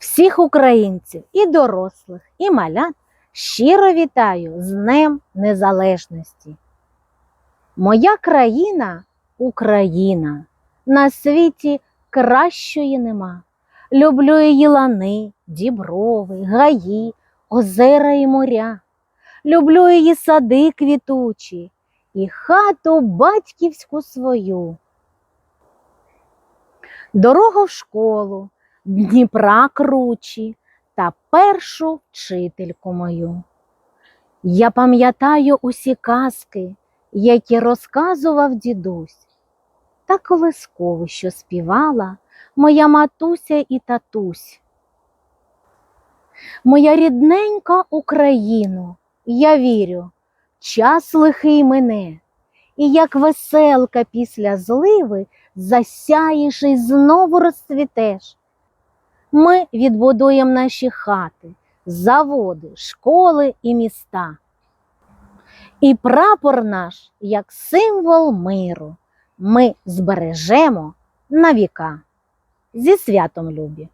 Всіх українців, і дорослих, і малят щиро вітаю з Днем Незалежності. Моя країна Україна. На світі кращої нема. Люблю її лани, діброви, гаї, озера і моря. Люблю її сади квітучі і хату батьківську свою. Дорогу в школу, Дніпра кручі та першу вчительку мою. Я пам'ятаю усі казки, які розказував дідусь, та колискову, що співала моя матуся і татусь. Моя рідненька Україно, я вірю, час лихий мене, і як веселка після зливи засяєш і знову розцвітеш. Ми відбудуємо наші хати, заводи, школи і міста. І прапор наш, як символ миру, ми збережемо на віка. Зі святом любі!